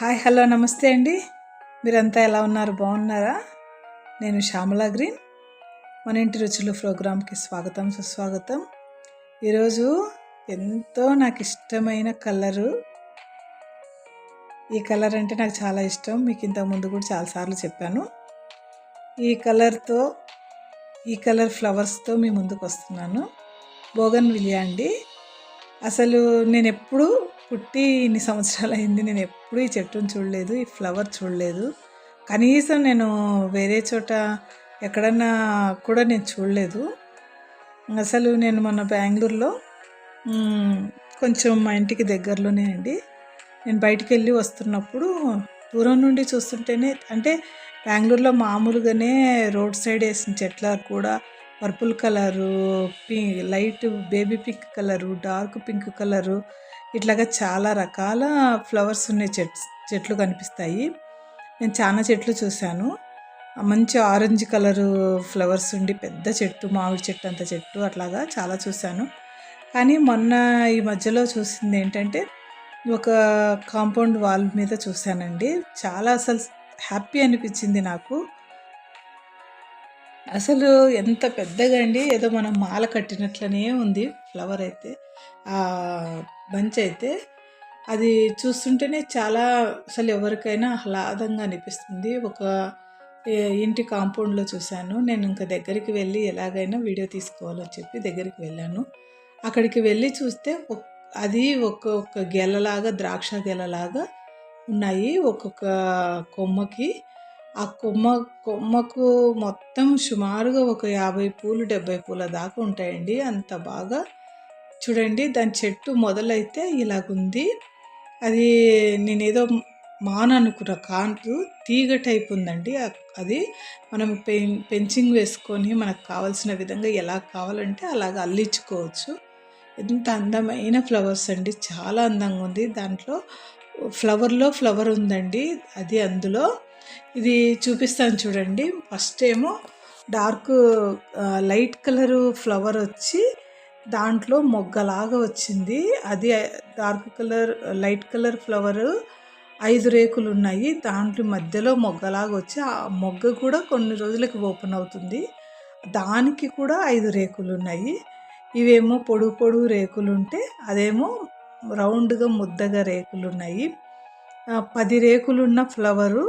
Hi hello నమస్తే అండి. మీరంతా ఎలా ఉన్నారు? బాగున్నారా? నేను శ్యామలా గ్రీన్. మన ఇంటి రుచులు ప్రోగ్రామ్కి స్వాగతం సుస్వాగతం. ఈరోజు ఎంతో నాకు ఇష్టమైన కలరు. ఈ కలర్ అంటే నాకు చాలా ఇష్టం. మీకు ఇంతకుముందు కూడా చాలాసార్లు చెప్పాను. ఈ కలర్తో ఈ కలర్ ఫ్లవర్స్తో మీ ముందుకు వస్తున్నాను. బోగన్ విలియా అండి. అసలు నేను ఎప్పుడు పుట్టి ఇన్ని సంవత్సరాలు అయింది నేను ఎప్పుడు ఈ చెట్టును చూడలేదు ఈ ఫ్లవర్ చూడలేదు. కనీసం నేను వేరే చోట ఎక్కడన్నా కూడా నేను చూడలేదు. అసలు నేను మొన్న బెంగళూరులో కొంచెం మా ఇంటికి దగ్గరలోనే అండి నేను బయటికి వెళ్ళి వస్తున్నప్పుడు దూరం నుండి చూస్తుంటేనే అంటే బెంగళూరులో మామూలుగానే రోడ్ సైడ్ వేసిన చెట్ల కూడా purple colour pink light baby pink colour dark pink colour ఇట్లాగా చాలా రకాల ఫ్లవర్స్ ఉన్నాయి చెట్ చెట్లు కనిపిస్తాయి. నేను చాలా చెట్లు చూశాను. మంచి ఆరెంజ్ కలరు ఫ్లవర్స్ ఉండి పెద్ద చెట్టు మామిడి చెట్టు అంత చెట్టు అట్లాగా చాలా చూశాను. కానీ మొన్న ఈ మధ్యలో చూసింది ఏంటంటే ఒక కాంపౌండ్ వాల్ మీద చూశానండి. చాలా అసలు హ్యాపీ అనిపించింది నాకు. అసలు ఎంత పెద్దగా అండి? ఏదో మనం మాల కట్టినట్లనే ఉంది ఫ్లవర్ అయితే. ఆ బంచ్ అయితే అది చూస్తుంటేనే చాలా అసలు ఎవరికైనా ఆహ్లాదంగా అనిపిస్తుంది. ఒక ఇంటి కాంపౌండ్లో చూశాను. నేను ఇంకా దగ్గరికి వెళ్ళి ఎలాగైనా వీడియో తీసుకోవాలని చెప్పి దగ్గరికి వెళ్ళాను. అక్కడికి వెళ్ళి చూస్తే అది ఒక్కొక్క గెలలాగా ద్రాక్ష గెలలాగా ఉన్నాయి. ఒక్కొక్క కొమ్మకి ఆ కొమ్మ కొమ్మకు మొత్తం సుమారుగా ఒక యాభై పూలు డెబ్బై పూల దాకా ఉంటాయండి. అంత బాగా. చూడండి దాని చెట్టు మొదలైతే ఇలాగుంది. అది నేనేదో మాన్ అనుకున్న కాంటు తీగ టైప్ ఉందండి. అది మనం పె పెంచింగ్ వేసుకొని మనకు కావాల్సిన విధంగా ఎలా కావాలంటే అలాగ అల్లించుకోవచ్చు. ఎంత అందమైన ఫ్లవర్స్ అండి. చాలా అందంగా ఉంది. దాంట్లో ఫ్లవర్లో ఫ్లవర్ ఉందండి. అది అందులో ఇది చూపిస్తాను చూడండి. ఫస్ట్ ఏమో డార్క్ లైట్ కలరు ఫ్లవర్ వచ్చి దాంట్లో మొగ్గలాగా వచ్చింది. అది dark colour light colour flower ఐదు రేకులు ఉన్నాయి. దాంట్లో మధ్యలో మొగ్గలాగా వచ్చి ఆ మొగ్గ కూడా కొన్ని రోజులకి ఓపెన్ అవుతుంది. దానికి కూడా ఐదు రేకులు ఉన్నాయి. ఇవేమో పొడుగు పొడుగు రేకులు ఉంటే అదేమో రౌండ్గా ముద్దగా రేకులు ఉన్నాయి. పది రేకులు ఉన్న ఫ్లవరు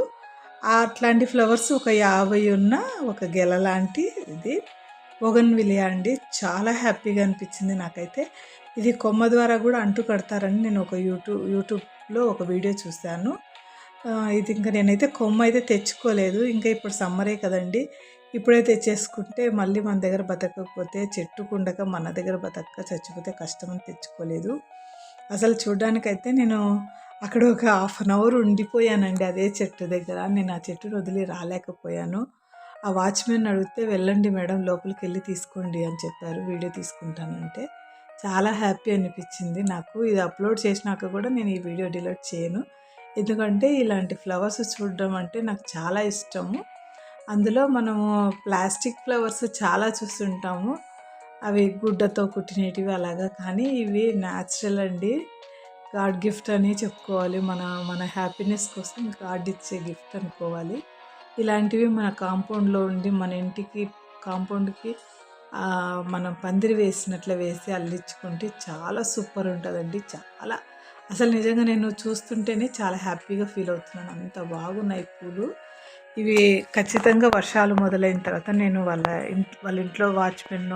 అట్లాంటి ఫ్లవర్స్ ఒక యాభై ఉన్న ఒక గెల లాంటి ఇది. బొగన్ విలియా అండి. చాలా హ్యాపీగా అనిపించింది నాకైతే. ఇది కొమ్మ ద్వారా కూడా అంటు కడతారని నేను ఒక యూట్యూబ్ యూట్యూబ్లో ఒక వీడియో చూశాను. ఇది ఇంకా నేనైతే కొమ్మ అయితే తెచ్చుకోలేదు. ఇంకా ఇప్పుడు సమ్మరే కదండి. ఇప్పుడే తెచ్చేసుకుంటే మళ్ళీ మన దగ్గర బతకకపోతే చెట్టు కుండక మన దగ్గర బతక చచ్చిపోతే కష్టం అని తెచ్చుకోలేదు. అసలు చూడ్డానికైతే నేను అక్కడ ఒక హాఫ్ అన్ అవర్ ఉండిపోయానండి అదే చెట్టు దగ్గర. నేను ఆ చెట్టును వదిలి రాలేకపోయాను. ఆ వాచ్మెన్ అడిగితే వెళ్ళండి మేడం లోపలికి వెళ్ళి తీసుకోండి అని చెప్పారు. వీడియో తీసుకుంటానంటే చాలా హ్యాపీ అనిపించింది నాకు. ఇది అప్లోడ్ చేసినాక కూడా నేను ఈ వీడియో డిలీట్ చేయను. ఎందుకంటే ఇలాంటి ఫ్లవర్స్ చూడడం అంటే నాకు చాలా ఇష్టము. అందులో మనము ప్లాస్టిక్ ఫ్లవర్స్ చాలా చూస్తుంటాము. అవి గుడ్డతో కుట్టినవి అలాగా కానీ ఇవి న్యాచురల్ అండి. గాడ్ గిఫ్ట్ అని చెప్పుకోవాలి. మన మన హ్యాపీనెస్ కోసం గాడ్ ఇచ్చే గిఫ్ట్ అనుకోవాలి. ఇలాంటివి మన కాంపౌండ్లో ఉండి మన ఇంటికి కాంపౌండ్కి మనం పందిరి వేసినట్లు వేసి అల్లించుకుంటే చాలా సూపర్ ఉంటుందండి. చాలా అసలు నిజంగా నేను చూస్తుంటేనే చాలా హ్యాపీగా ఫీల్ అవుతున్నాను. అంత బాగున్నాయి పూలు. ఇవి ఖచ్చితంగా వర్షాలు మొదలైన తర్వాత నేను వాళ్ళ ఇంట్ వాళ్ళ ఇంట్లో వాచ్మెన్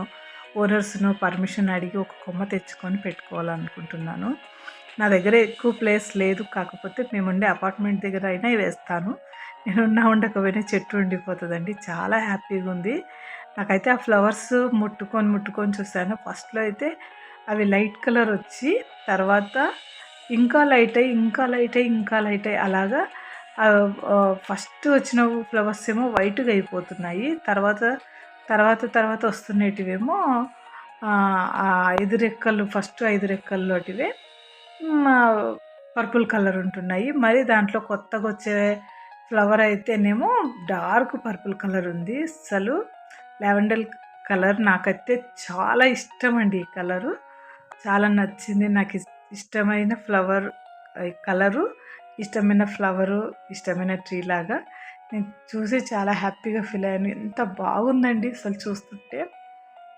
ఓనర్స్ను పర్మిషన్ అడిగి ఒక కొమ్మ తెచ్చుకొని పెట్టుకోవాలనుకుంటున్నాను. నా దగ్గర ఎక్కువ ప్లేస్ లేదు కాకపోతే మేము ఉండే అపార్ట్మెంట్ దగ్గర అయినా వేస్తాను. నేను ఉన్నా ఉండకపోయినా చెట్టు ఉండిపోతుందండి. చాలా హ్యాపీగా ఉంది. నాకైతే ఆ ఫ్లవర్స్ ముట్టుకొని ముట్టుకొని చూశాను. ఫస్ట్లో అయితే అవి లైట్ కలర్ వచ్చి తర్వాత ఇంకా లైట్ అయ్యి ఇంకా లైట్ అయ్యి ఇంకా లైట్ అయ్యి అలాగా ఫస్ట్ వచ్చిన ఫ్లవర్స్ ఏమో వైట్గా అయిపోతున్నాయి. తర్వాత తర్వాత తర్వాత వస్తున్నటివేమో ఆ ఐదు రెక్కలు ఫస్ట్ ఐదు రెక్కల్లోటివే పర్పుల్ కలర్ ఉంటున్నాయి. మరి దాంట్లో కొత్తగా వచ్చే ఫ్లవర్ అయితేనేమో డార్క్ పర్పుల్ కలర్ ఉంది. అసలు లావెండర్ కలర్ నాకైతే చాలా ఇష్టం అండి ఈ కలరు. చాలా నచ్చింది. నాకు ఇష్టమైన ఫ్లవర్ కలరు ఇష్టమైన ఫ్లవరు ఇష్టమైన ట్రీ లాగా నేను చూసి చాలా హ్యాపీగా ఫీల్ అయ్యాను. ఎంత బాగుందండి అసలు చూస్తుంటే.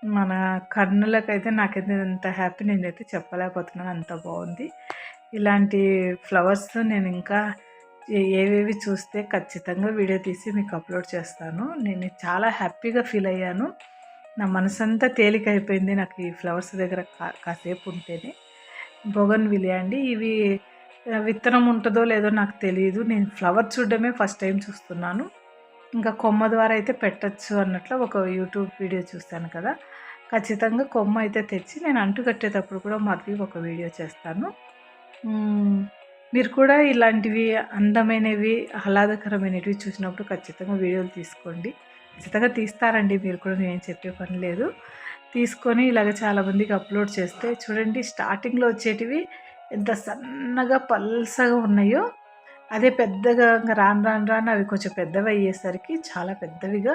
మన కన్నులకైతే నాకైతే ఎంత హ్యాపీ నేనైతే చెప్పలేకపోతున్నాను. అంత బాగుంది. ఇలాంటి ఫ్లవర్స్ నేను ఇంకా ఏ- ఏవేవి చూస్తే ఖచ్చితంగా వీడియో తీసి మీకు అప్లోడ్ చేస్తాను. నేను చాలా హ్యాపీగా ఫీల్ అయ్యాను. నా మనసంతా తేలిక అయిపోయింది నాకు ఈ ఫ్లవర్స్ దగ్గర కా కాసేపు ఉంటేనే. బొగన్ విలియా అండి ఇవి విత్తనం ఉంటుందో లేదో నాకు తెలియదు నేను ఫ్లవర్ చూడడమే ఫస్ట్ టైం చూస్తున్నాను. ఇంకా కొమ్మ ద్వారా అయితే పెట్టచ్చు అన్నట్లు ఒక యూట్యూబ్ వీడియో చూస్తాను కదా. ఖచ్చితంగా కొమ్మ అయితే తెచ్చి నేను అంటు కట్టేటప్పుడు కూడా మళ్ళీ ఒక వీడియో చేస్తాను. మీరు కూడా ఇలాంటివి అందమైనవి ఆహ్లాదకరమైనవి చూసినప్పుడు ఖచ్చితంగా వీడియోలు తీసుకోండి. ఖచ్చితంగా తీస్తారండి. మీరు కూడా నేను చెప్పే పని లేదు. తీసుకొని ఇలాగ చాలామందికి అప్లోడ్ చేస్తే చూడండి స్టార్టింగ్లో వచ్చేటివి ఎంత సన్నగా పల్సగా ఉన్నాయో అదే పెద్దగా ఇంకా రాను రాను రాను అవి కొంచెం పెద్దవి అయ్యేసరికి చాలా పెద్దవిగా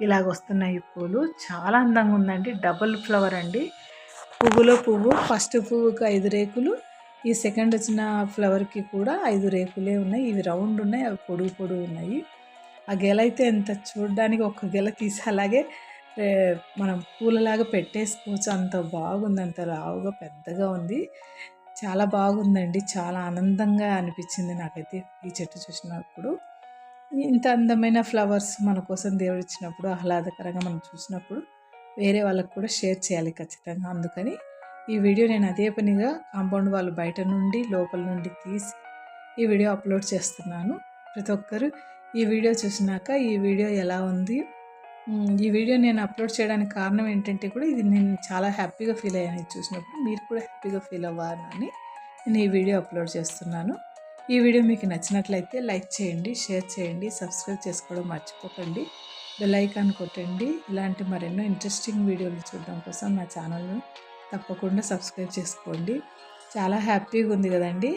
ఇలాగ వస్తున్నాయి ఈ పూలు. చాలా అందంగా ఉందండి. డబుల్ ఫ్లవర్ అండి. పువ్వులో పువ్వు ఫస్ట్ పువ్వుకి ఐదు రేకులు ఈ సెకండ్ వచ్చిన ఫ్లవర్కి కూడా ఐదు రేకులే ఉన్నాయి. ఇవి రౌండ్ ఉన్నాయి అవి పొడుగు పొడుగు ఉన్నాయి. ఆ గెల అయితే ఎంత చూడడానికి ఒక గెల తీసి అలాగే మనం పూలలాగా పెట్టేసుకోవచ్చు. అంత బాగుంది అంత లావుగా పెద్దగా ఉంది. చాలా బాగుందండి. చాలా ఆనందంగా అనిపించింది నాకైతే ఈ చెట్టు చూసినప్పుడు. ఇంత అందమైన ఫ్లవర్స్ మన కోసం దేవుడు ఇచ్చినప్పుడు ఆహ్లాదకరంగా మనం చూసినప్పుడు వేరే వాళ్ళకు కూడా షేర్ చేయాలి ఖచ్చితంగా. అందుకని ఈ వీడియో నేను అదే పనిగా కాంపౌండ్ వాళ్ళు బయట నుండి లోపల నుండి తీసి ఈ వీడియో అప్లోడ్ చేస్తున్నాను. ప్రతి ఒక్కరు ఈ వీడియో చూసినాక ఈ వీడియో ఎలా ఉంది ఈ వీడియో నేను అప్లోడ్ చేయడానికి కారణం ఏంటంటే కూడా ఇది నేను చాలా హ్యాపీగా ఫీల్ అయ్యాను ఇది చూసినప్పుడు. మీరు కూడా హ్యాపీగా ఫీల్ అవ్వాలని నేను ఈ వీడియో అప్లోడ్ చేస్తున్నాను. ఈ వీడియో మీకు నచ్చినట్లయితే లైక్ చేయండి షేర్ చేయండి సబ్స్క్రైబ్ చేసుకోవడం మర్చిపోకండి. బెల్ ఐకాన్ కొట్టండి. ఇలాంటి మరెన్నో ఇంట్రెస్టింగ్ వీడియోలు చూడడం కోసం నా ఛానల్ను తప్పకుండా సబ్స్క్రైబ్ చేసుకోండి. చాలా హ్యాపీగా ఉంది కదండి.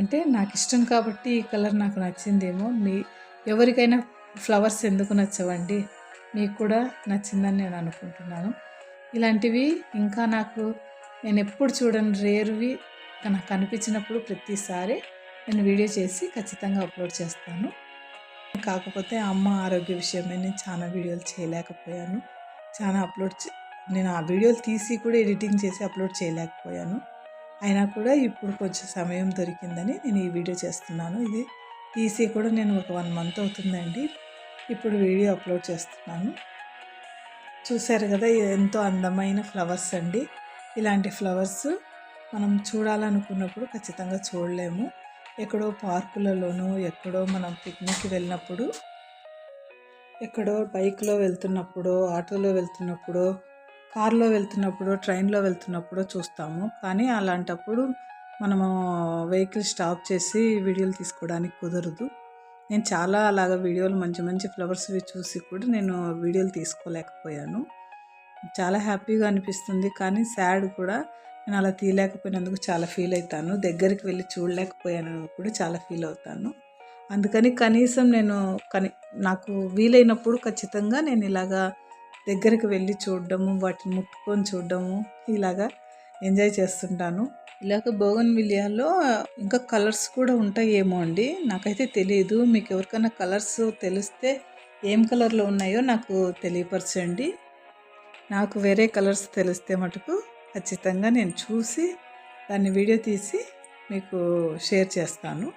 అంటే నాకు ఇష్టం కాబట్టి ఈ కలర్ నాకు నచ్చిందేమో. మీ ఎవరికైనా ఫ్లవర్స్ ఎందుకు నచ్చవండి? మీకు కూడా నచ్చిందని నేను అనుకుంటున్నాను. ఇలాంటివి ఇంకా నాకు నేను ఎప్పుడు చూడని రేరువి నాకు కనిపించినప్పుడు ప్రతిసారి నేను వీడియో చేసి ఖచ్చితంగా అప్లోడ్ చేస్తాను. కాకపోతే అమ్మ ఆరోగ్య విషయమై నేను చాలా వీడియోలు చేయలేకపోయాను. చాలా అప్లోడ్ చే- నేను ఆ వీడియోలు తీసి కూడా ఎడిటింగ్ చేసి అప్లోడ్ చేయలేకపోయాను. అయినా కూడా ఇప్పుడు కొంచెం సమయం దొరికిందని నేను ఈ వీడియో చేస్తున్నాను. ఇది తీసి కూడా నేను ఒక వన్ మంత్ అవుతుందండి. ఇప్పుడు వీడియో అప్లోడ్ చేస్తున్నాను. చూశారు కదా ఇది ఎంతో అందమైన ఫ్లవర్స్ అండి. ఇలాంటి ఫ్లవర్స్ మనం చూడాలనుకున్నప్పుడు ఖచ్చితంగా చూడలేము. ఎక్కడో పార్కులలోనూ ఎక్కడో మనం పిక్నిక్కి వెళ్ళినప్పుడు ఎక్కడో బైక్లో వెళ్తున్నప్పుడు ఆటోలో వెళ్తున్నప్పుడు కార్లో వెళ్తున్నప్పుడు ట్రైన్లో వెళ్తున్నప్పుడు చూస్తాము. కానీ అలాంటప్పుడు మనము వెహికల్ స్టాప్ చేసి వీడియోలు తీసుకోవడానికి కుదరదు. నేను చాలా అలాగ వీడియోలు మంచి మంచి ఫ్లవర్స్వి చూసి కూడా నేను వీడియోలు తీసుకోలేకపోయాను. చాలా హ్యాపీగా అనిపిస్తుంది కానీ సాడ్ కూడా. నేను అలా తీయలేకపోయినందుకు చాలా ఫీల్ అవుతాను దగ్గరికి వెళ్ళి చూడలేకపోయాను కూడా చాలా ఫీల్ అవుతాను. అందుకని కనీసం నేను కని నాకు వీలైనప్పుడు ఖచ్చితంగా నేను ఇలాగా దగ్గరికి వెళ్ళి చూడడము వాటిని ముట్టుకొని చూడడము ఇలాగా ఎంజాయ్ చేస్తుంటాను. ఇలాగ బోగన్ విలియాలో ఇంకా కలర్స్ కూడా ఉంటాయేమో అండి. నాకైతే తెలియదు మీకు ఎవరికైనా కలర్స్ తెలిస్తే ఏం కలర్లో ఉన్నాయో నాకు తెలియపరచండి. నాకు వేరే కలర్స్ తెలిస్తే మటుకు ఖచ్చితంగా నేను చూసి దాన్ని వీడియో తీసి మీకు షేర్ చేస్తాను.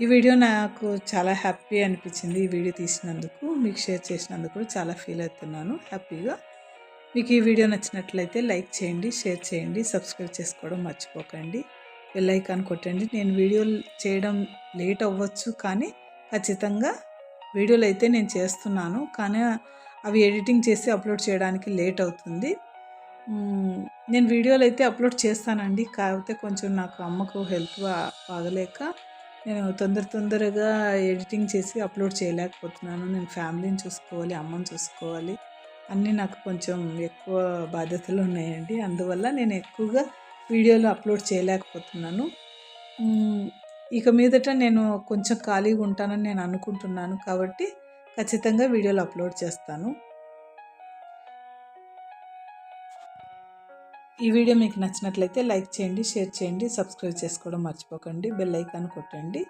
ఈ వీడియో నాకు చాలా హ్యాపీ అనిపించింది ఈ వీడియో తీసినందుకు. మీకు షేర్ చేసినందుకు కూడా చాలా ఫీల్ అవుతున్నాను. హ్యాపీగా మీకు ఈ వీడియో నచ్చినట్లయితే లైక్ చేయండి షేర్ చేయండి సబ్స్క్రైబ్ చేసుకోవడం మర్చిపోకండి. బెల్ కొట్టండి. నేను వీడియోలు చేయడం లేట్ అవ్వచ్చు కానీ ఖచ్చితంగా వీడియోలు అయితే నేను చేస్తున్నాను. కానీ అవి ఎడిటింగ్ చేసి అప్లోడ్ చేయడానికి లేట్ అవుతుంది. నేను వీడియోలు అయితే అప్లోడ్ చేస్తానండి. కాకపోతే కొంచెం నాకు అమ్మకు హెల్త్ బాగలేక నేను తొందర తొందరగా ఎడిటింగ్ చేసి అప్లోడ్ చేయలేకపోతున్నాను. నేను ఫ్యామిలీని చూసుకోవాలి అమ్మని చూసుకోవాలి. అన్నీ నాకు కొంచెం ఎక్కువ బాధ్యతలు ఉన్నాయండి. అందువల్ల నేను ఎక్కువగా వీడియోలు అప్లోడ్ చేయలేకపోతున్నాను. ఇక మీదట నేను కొంచెం ఖాళీగా ఉంటానని నేను అనుకుంటున్నాను కాబట్టి ఖచ్చితంగా వీడియోలు అప్లోడ్ చేస్తాను. ఈ వీడియో మీకు నచ్చినట్లయితే లైక్ చేయండి షేర్ చేయండి సబ్స్క్రైబ్ చేసుకోవడం మర్చిపోకండి బెల్ ఐకాన్ కొట్టండి.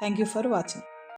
Thank you for watching